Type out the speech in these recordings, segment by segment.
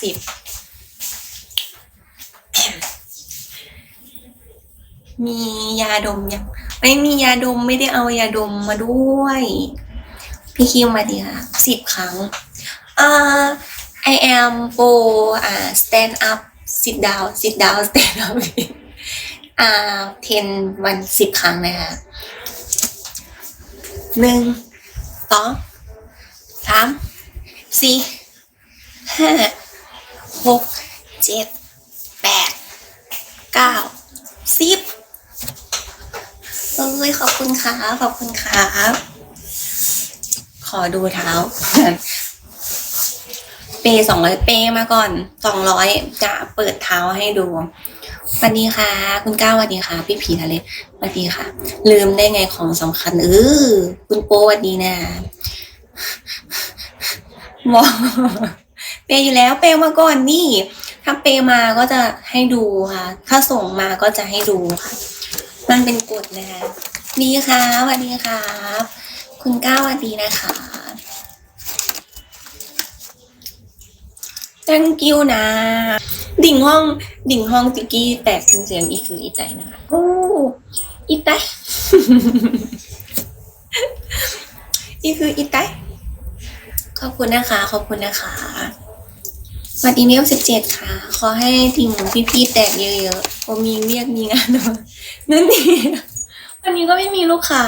สิบมียาดมยังไม่มียาดมไม่ได้เอายาดมมาด้วย พี่คิมมาดีค่ะสิบครั้งอ่า I am pro อ่า stand up sit down sit down stand up อ่า10วันสิบครั้งนะคะหนึ่งสองสามสี่ห้า หกเจ็ดแปดเก้าสิบเอ้ยขอบคุณค่ะขอบคุณค่ะขอดูเท้า เปสองร้อยเปมาก่อนสองร้อยจะเปิดเท้าให้ดูสวัสดีค่ะ คุณก้าวสวัสดีค่ะ พี่ผีทะเลสวัสดีค่ะ ลืมได้ไงของสำคัญเออคุณโป้สวัสดีนะบอก เปย์อยู่แล้วเปย์มาก่อนนี่ ถ้าเปย์มาก็จะให้ดูค่ะ ถ้าส่งมาก็จะให้ดูค่ะ มันเป็นกฎนะคะดีค่ะสวัสดีค่ะคุณก้าวสวัสดีนะคะ thank you นะ ดิ่งห้อง ดิ่งห้องติกกี้แตกเป็นเสียงอีคืออีใจนะคะโอ้อีไตอีคืออีไตขอบคุณนะคะ ขอบคุณนะคะ สวัสดีเมลสิบเจ็ดค่ะ ขอให้ทีมของพี่ๆแตกเยอะๆผมมีเรียกมีงานด้วยนั่นนี่วันนี้ก็ไม่มีลูกค้า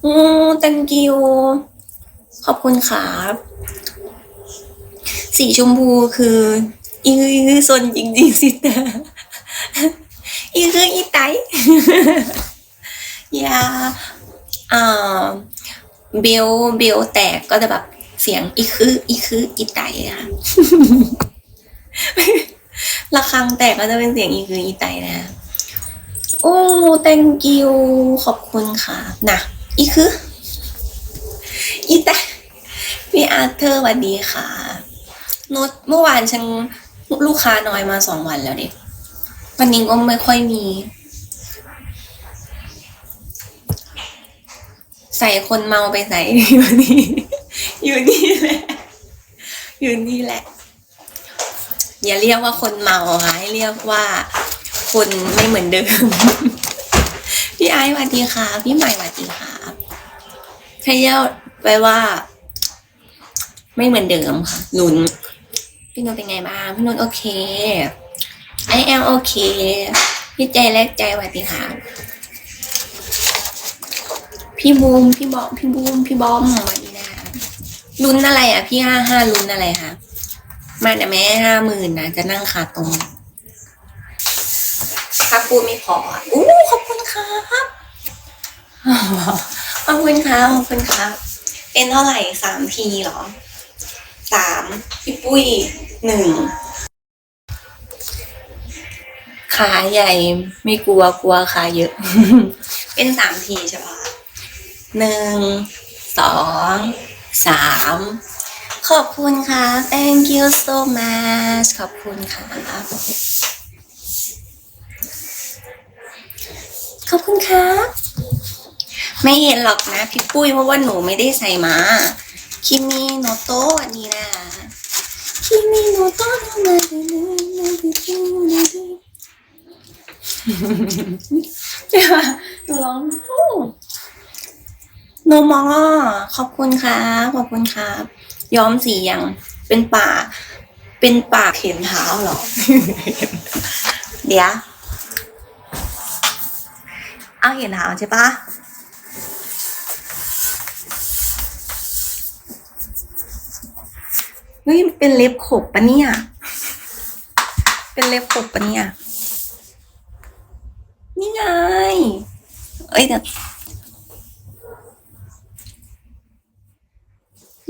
โอ้ thank you ขอบคุณครับ สีชมพูคืออีคือซนจริงๆสิแต่อีคืออีไตยาอ่าเบลเบลแตกก็จะแบบ สียงอีคืออีคืออีไตอะระฆังแตกก็จะเป็นเสียงอีคืออีไตนะ โอ้ thank you ขอบคุณค่ะนะอีคืออีไตพี่อาร์เธอร์สวัสดีค่ะนุชเมื่อวานฉันลูกค้าน้อยมาสองวันแล้วเด็กวันนี้ก็ไม่ค่อยมี ใส่คนเมาไปใส่อยู่นี่ อยู่นี่แหละ อยู่นี่แหละ อย่าเรียกว่าคนเมาค่ะให้เรียกว่า คนไม่เหมือนเดิม พี่ไอซ์สวัสดีค่ะ พี่ใหม่สวัสดีค่ะให้เรียกไปว่า ไม่เหมือนเดิมค่ะลุ้นพี่นนท์เป็นไงบ้างพี่นนท์โอเค I am โอเคพี่ใจแรกใจสวัสดีค่ะพี่บูมพี่บอมพี่บูมพี่บอมสวัสดี ลุ้นอะไรอะพี่ห้าห้าลุ้นอะไรคะมาแต่แม่ห้าหมื่นนะจะนั่งขาตรงพักปูไม่พออู้ขอบคุณครับขอบคุณครับขอบคุณครับ เป็นเท่าไหร่สามทีหรอสามพี่ปุ้ยหนึ่งขาใหญ่ไม่กลัวกลัวขาเยอะ เป็นสามทีใช่ปะหนึ่งสอง สามขอบคุณค่ะ thank you so much ขอบคุณค่ะ ขอบคุณครับ ไม่เห็นหรอกนะพี่ปุ้ยเพราะว่าหนูไม่ได้ใส่มาคิมิโนโตะวันนี้นะคิมิโนโตะมาดูดูดูดูดูดูเดี๋ยวหนูร้อง โนมอขอบคุณครับขอบคุณครับย้อมสียังเป็นป่า เป็นป่าเข็นเท้าเหรอ เดี๋ยว เอาเห็นเท้าใช่ปะเฮ้ยเป็นเล็บขบปะเนี่ย เป็นเล็บขบปะเนี่ย นี่ไง เอ้ยเดี๋ยว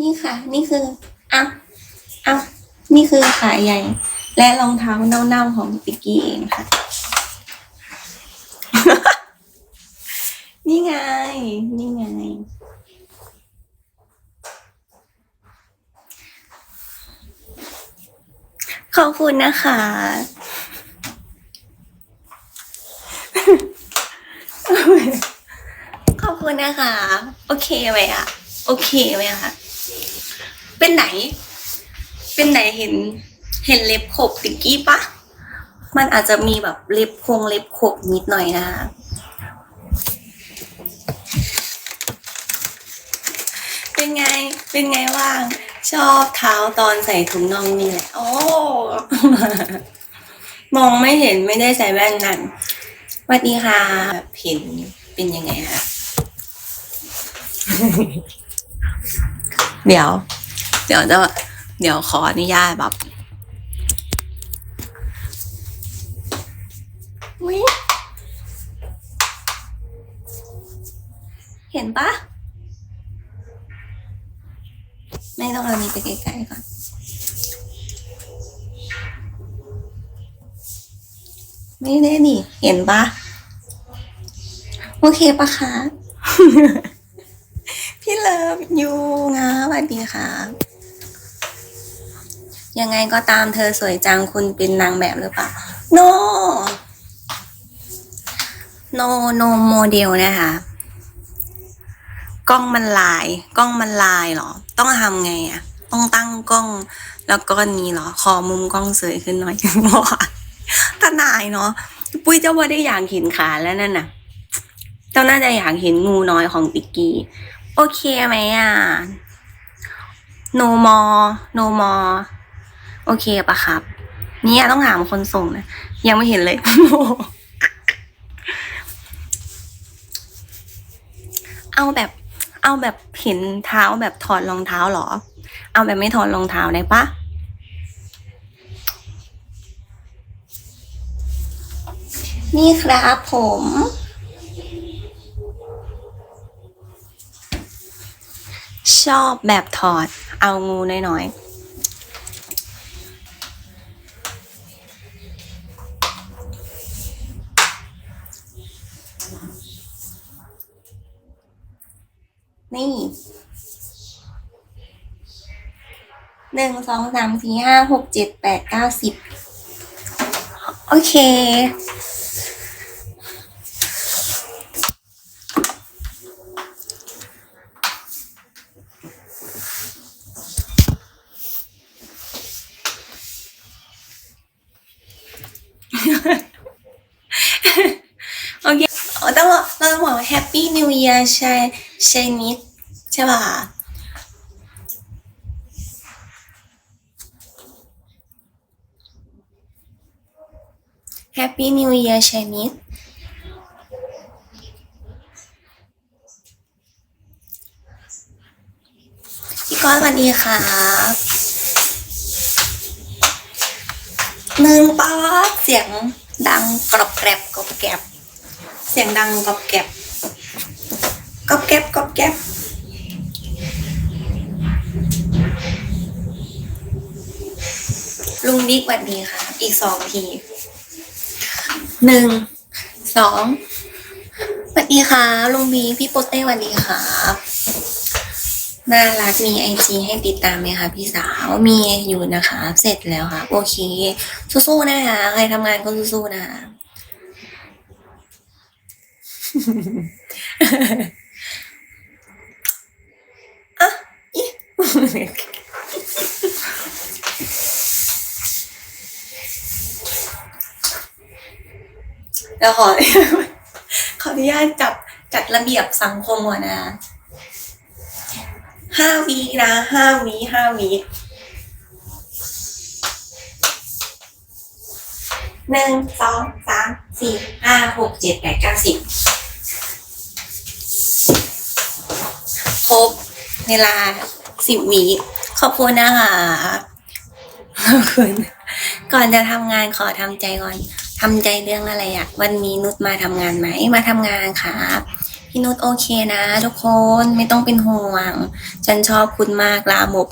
นี่ค่ะ นี่คืออะอะนี่คือขาใหญ่ และรองเท้าเน่าๆของปิกกี้เองค่ะ นี่ไง นี่ไง ขอบคุณนะคะขอบคุณนะคะ โอเคไหมอะโอเคไหมอะคะ เป็นไหน เป็นไหนเห็น เห็นเล็บขบติกกี้ปะมันอาจจะมีแบบเล็บคงเล็บขบนิดหน่อยนะเป็นไง เป็นไงว่าง ชอบเท้าตอนใส่ถุงน่องนี่แหละ โอ้ มองไม่เห็นไม่ได้ใส่แว่นนั่นวัสดีค่ะเห็นเป็นยังไงคะ เดี๋ยว เดี๋ยวจะเดี๋ยวขออนุญาตแบบอุ๊ยเห็นปะไม่ต้องเอานี้ไปไกลๆก่อนไม่ได้นี่เห็นปะโอเคปะคะพี่เลิฟยูนะสวัสดีค่ะ ยังไงก็ตามเธอสวยจังคุณเป็นนางแบบหรือเปล่า no no no โมเดลนะคะ กล้องมันลาย กล้องมันลายเหรอ ต้องทำไงอะต้องตั้งกล้อง แล้วก็นี้เหรอ คอมุมกล้องเสยขึ้นหน่อยว่าทนายเนาะ ปุ้ยเจ้าว่าได้อยากเห็นขาแล้วนั่นน่ะ เจ้าน่าจะอยากเห็นงูน้อยของติกกี้ โอเคไหมอะ no more no more โอเคปะครับ เนี่ยต้องถามคนส่งนะ ยังไม่เห็นเลยเอาแบบ เอาแบบเห็นเท้าแบบถอดรองเท้าเหรอ เอาแบบไม่ถอดรองเท้าได้ปะนี่ครับผม ชอบแบบถอด เอางูน้อยๆ นี่หนึ่งสองสามสี่ห้าหกเจ็ดแปดเก้าสิบโอเค โอเคเออต้องบอกเราต้องบอกว่า Happy New Year ใช่ใช่นิดใช่ป่ะคะ Happy New Year ใช่นิดพี่ก้อยสวัสดีค่ะหนึ่งป๊อเสียงดังกรอบแกรบกรอบแกรบเสียงดังกรอบแกรบ กรอบแกรบกรอบแกรบลุงดิ๊กวัสดีค่ะ อีกสองทีหนึ่งสองสวัสดีค่ะลุงบีพี่โปเต้วัสดีค่ะน่ารักมีไอจีให้ติดตามไหมคะพี่สาวมีอยู่นะคะ เสร็จแล้วค่ะ โอเคสู้ๆนะคะใครทำงานก็สู้ๆนะคะ อิเดี๋ยวขอขออนุญาตจับจัดระเบียบสังคมก่อนนะห้าวีนะห้าวีห้าวีหนึ่งสองสามสี่ห้าหกเจ็ดแปดเก้าสิบครบเวลา สิบวีขอบคุณนะคะขอบคุณก่อนจะทำงานขอทำใจก่อนทำใจเรื่องอะไรอะวันนี้นุชมาทำงานไหมมาทำงานครับพี่นุชโอเคนะ ทุกคนไม่ต้องเป็นห่วง ฉันชอบคุณมากลาหมบ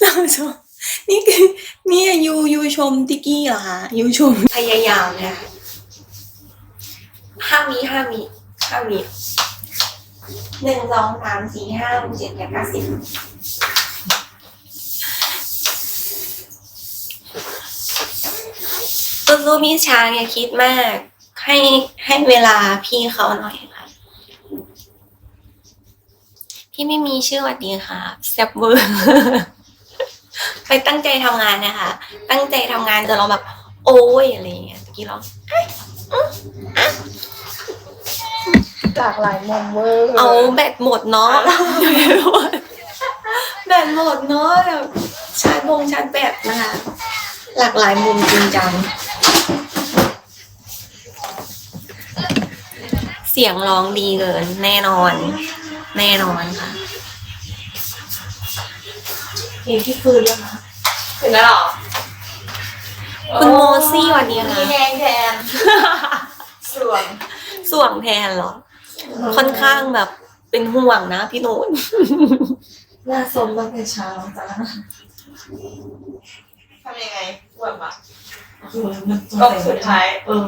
เราชมนี่คือนี่ยูยูชมติกกี้เหรอคะยูชมพยายามเนี่ยห้าวิห้าวิห้าวิ หนึ่งสองสามสี่ห้าหกเจ็ดแปดเก้าสิบสู้พี่ช้างอย่าคิดมาก ให้ให้เวลาพี่เขาหน่อยค่ะ พี่ไม่มีชื่อวัดดีค่ะแซบเวอร์ไปตั้งใจทำงานนะคะ ตั้งใจทำงานจะร้องแบบ โอ้ยอะไรอย่างเงี้ยตะกี้ร้อ งหลากหลายมุมเวอร์เอาแบตหมดเนาะแบตหมดเนาะแบบชาร์จวงชาร์จแบตนะคะ หลากหลายมุมจริงจัง เสียงร้องดีเกิน แน่นอน แน่นอนค่ะเพลงที่คืนแล้วนะถึงแล้วหรอ คุณโมซี่สวันนี้มีค่ะแหงแทนส่วน ส่วงแทนเหรอ ค่อนข้างแบบเป็นห่วงนะพี่นุ่นหน้าสมตั้งแต่เช้าจ้าทำยังไงปวดปะก็สุดท้ายเออ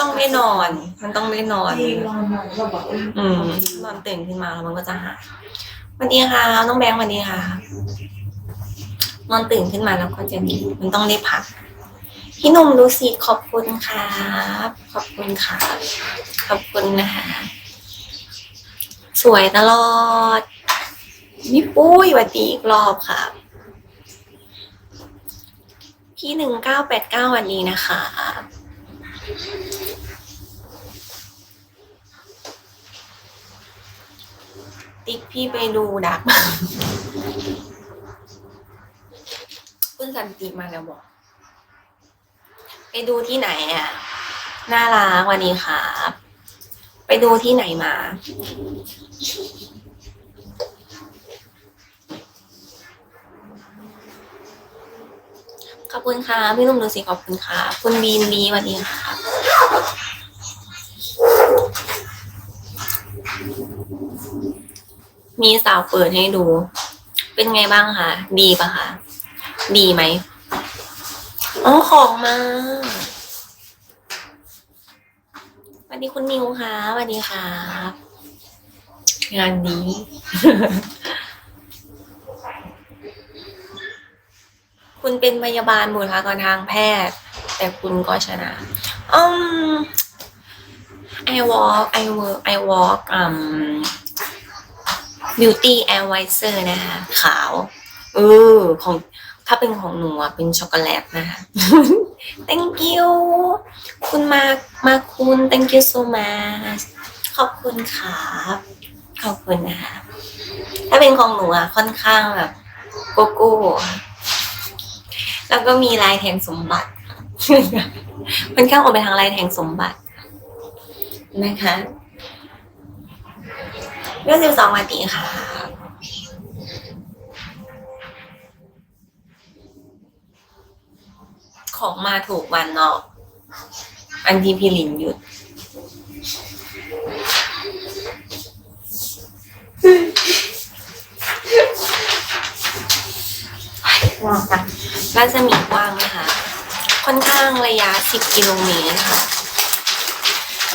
ต้องได้นอน มันต้องได้นอนจริงนอนหน่อยก็แบบเอออืมนอนตื่นขึ้นมาแล้วมันก็จะหายสวันดีค่ะ น้องแบงค์สวันดีค่ะ นอนตื่นขึ้นมาแล้วก็จะดีมันต้องได้พักพี่หนุ่มดูสิขอบคุณครับ ขอบคุณค่ะ ขอบคุณนะคะ สวยตลอด นี่ปุ้ยวัสดีอีกรอบค่ะ พี่หนึ่งเก้าแปดเก้าวันนี้นะคะ ติ๊กพี่ไปดูดักคุณสันติมาแล้วบอก ไปดูที่ไหนอะ น่ารักวันนี้ครับ ไปดูที่ไหนมา ขอบคุณค่ะ พี่นุ่มดูสิขอบคุณค่ะ คุณบีนบีสวัสดีค่ะ มีสาวเปิดให้ดู เป็นไงบ้างคะ ดีปะคะ ดีไหม อ๋อ ของมา วัสดีคุณมิวค่ะสวัสดีค่ะ งานดีคุณเป็นพยาบาลบุคลากรทางแพทย์ แต่คุณก็ชนะอืม I walk I work I walk อืม Beauty a d v i s o r นะคะ ขาวเออของ ถ้าเป็นของหนูอะเป็นช็อกโกแลตนะคะ thank you คุณมามาคุณ thank you so much ขอบคุณครับขอบคุณนะคะถ้าเป็นของหนูอะค่อนข้างแบบโกโก้แล้วก็มีลายแทงสมบัติค่อนข้างออกไปทางลายแทงสมบัตินะคะเรื่องสิบสองวันตีค่ะ ของมาถูกวันเนาะอันที่พี่ลินหยุด ว่างกันรัศมีกว้างนะคะ ค่อนข้างระยะ 10 กิโลเมตรค่ะ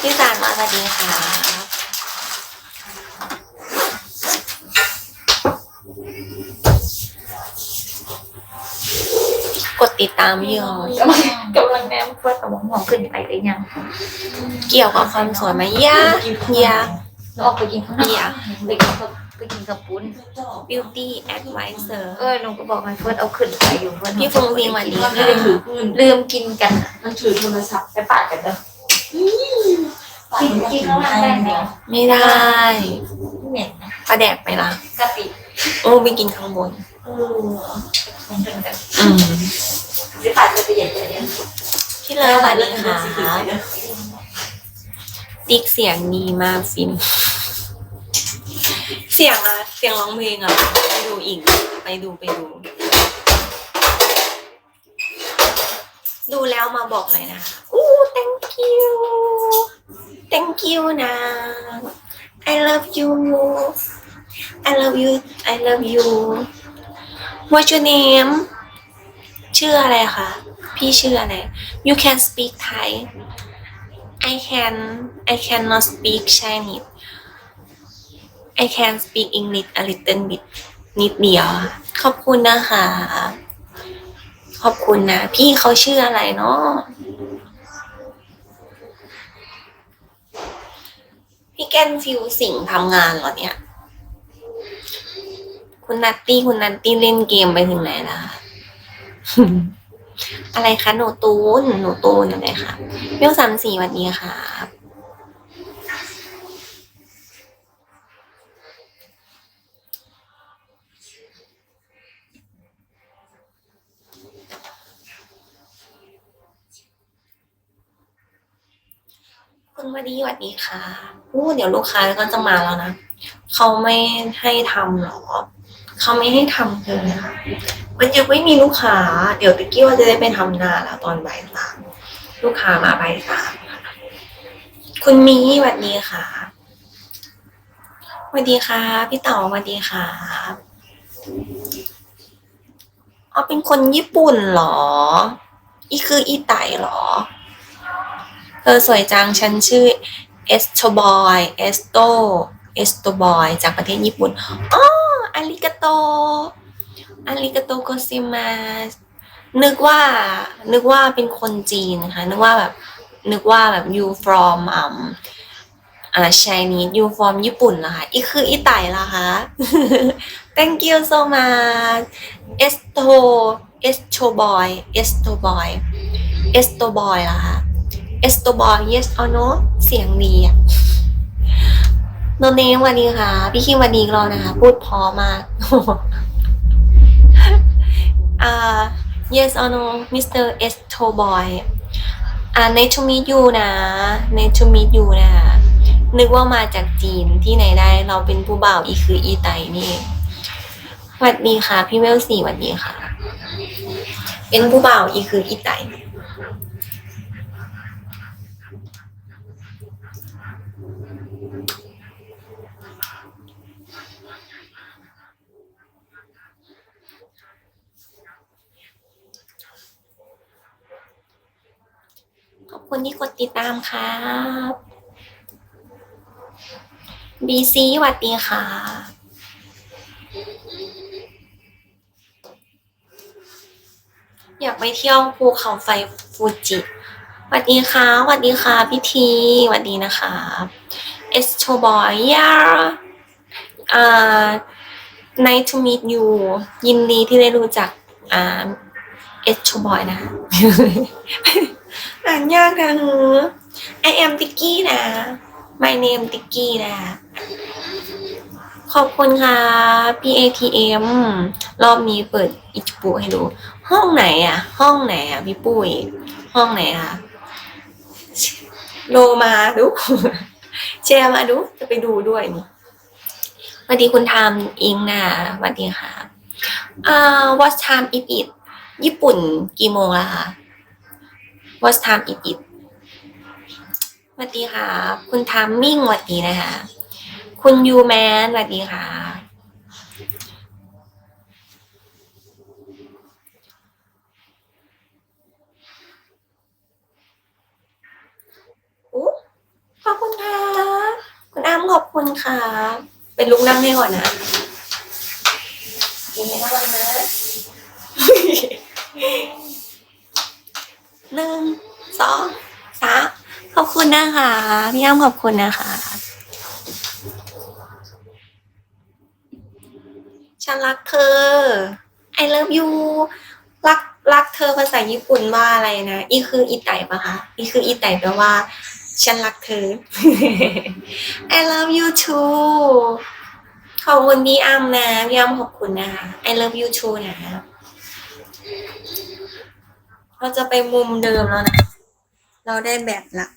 พี่สารมาสวัสดีค่ะ ติดตามพี่ออยกำลังกำลังแนมเพื่อแต่ว่าหมองขึ้นไปได้ยังเกี่ยวกับความสวยไหมยากยากเราออกไปกินข้างนอกเบียร์ไปกินกับไปกินกับปุ้น beauty advisor เออหนูก็บอกให้เพื่อนเอาขึ้นไปอยู่เพื่อนพี่ฟงฟิงสวัสดีไม่ค่ะได้ถือปืนลืมกินกันอะมันถือโทรศัพท์ไปปาดกันเด้อกินกินข้างล่างได้ไหมไม่ได้เหม็นนะประแดกไปละกะปิโอ้ไปกินข้างบนเออมั นเป็นแบบอืมไปปาดจะไปเหยียดเลยเนี่ยพี่เลิฟสวัสดีค่ะติ๊กเสียงดีมากฟิน เสียงอะเสียงร้องเพลงอะไปดูอีก ไปดูไปดู ดูแล้วมาบอกเลยนะคะอู้ thank you thank you นะ I love you I love you I love you What's your name ชื่ออะไรคะ พี่ชื่ออะไร You can speak Thai I can I cannot speak Chinese I can speak English a little bit นิดเดียว ขอบคุณนะคะ ขอบคุณนะ พี่เขาชื่ออะไรเนาะพี่แกนฟิวสิงทำงานเหรอเนี่ย คุณนัตตี้คุณนัตตี้เล่นเกมไปถึงไหนแล้วคะ อะไรคะหนูตูนหนูตูนอะไรคะเปี้ยวสามสี่วันนี้ค่ะคุณวดีวัสดีค่ะอู้เดี๋ยวลูกค้าก็จะมาแล้วนะ เขาไม่ให้ทำหรอ เขาไม่ให้ทำเลยค่ะ มันยังไม่มีลูกค้า เดี๋ยวตะกี้ว่าจะได้ไปทำนาแล้วตอนบ่ายสามลูกค้ามาบ่ายสามค่ะคุณมีวัสดีค่ะวัสดีค่ะ พี่เต๋อวัสดีค่ะอ๋อเป็นคนญี่ปุ่นเหรอ อีคืออีไตเหรอเธอสวยจังฉันชื่อเอสโตบอยเอสโตเอสโตบอยจากประเทศญี่ปุ่นอ๋ออาริกาโต อาริกาโตโกซิมาสนึกว่า นึกว่าเป็นคนจีนค่ะ นึกว่าแบบ นึกว่าแบบ you from อ่าอ่า Chinese you from ญี่ปุ่นเหรอคะอีคืออีไต่เหรอคะ thank you so much esto esto boy esto boy esto boy เหรอคะ esto boy yes or no เสียงดีอะโนเนวันนี้ค่ะ พี่คิมวันนี้เรานะคะ พูดพอมาก อ่า yes or no Mr. S Toboy อ่า nice to meet you นะ nice to meet you นะ นึกว่ามาจากจีนที่ไหนได้เราเป็นผู้บ่าวอีคืออีไตนี่หวัดดีค่ะ พี่เวลสี่หวัดดีค่ะ เป็นผู้บ่าวอีคืออีไต คุณที่กดติดตามครับ BC สวัสดีค่ะ อยากไปเที่ยวภูเขาไฟฟูจิสวัสดีค่ะสวัสดีค่ะพี่ทีสวัสดีนะคะเอสโชบอยยาอ่า nice to meet you ยินดีที่ได้รู้จักอ่าเอสโชบอยนะคะ อ่านยากนะเฮ้อ I am Tiki นะ My name Tiki นะ ขอบคุณค่ะ PATM รอบนี้เปิดอิจปุให้ดู ห้องไหนอะห้องไหนอะพี่ปุ้ย ห้องไหนอะโลมาดูแชร์มาดูจะไปดูด้วยนี่สวัสดีคุณทามอิงนะสวัสดีค่ะ อ่า what time is it ญี่ปุ่นกี่โมงแล้วคะ What time is it สวัสดีค่ะ คุณทามมิ่งสวัสดีนะคะ คุณยูแมนสวัสดีค่ะอุ๊ขอบคุณค่ะ คุณอ้ำขอบคุณค่ะ เป็นลุกนั่งให้ก่อนนะกินไม่ได้นะ หนึ่งสองสามขอบคุณนะคะ พี่อ้ำขอบคุณนะคะฉันรักเธอ I love you รักรักเธอภาษาญี่ปุ่นว่าอะไรนะ อีคืออีไตปะคะ อีคืออีไตแปลว่า ฉันรักเธอ I love you too ขอบคุณพี่อ้ำนะ พี่อ้ำขอบคุณนะคะ I love you too นะ เราจะไปมุมเดิมแล้วนะ เราได้แบบละ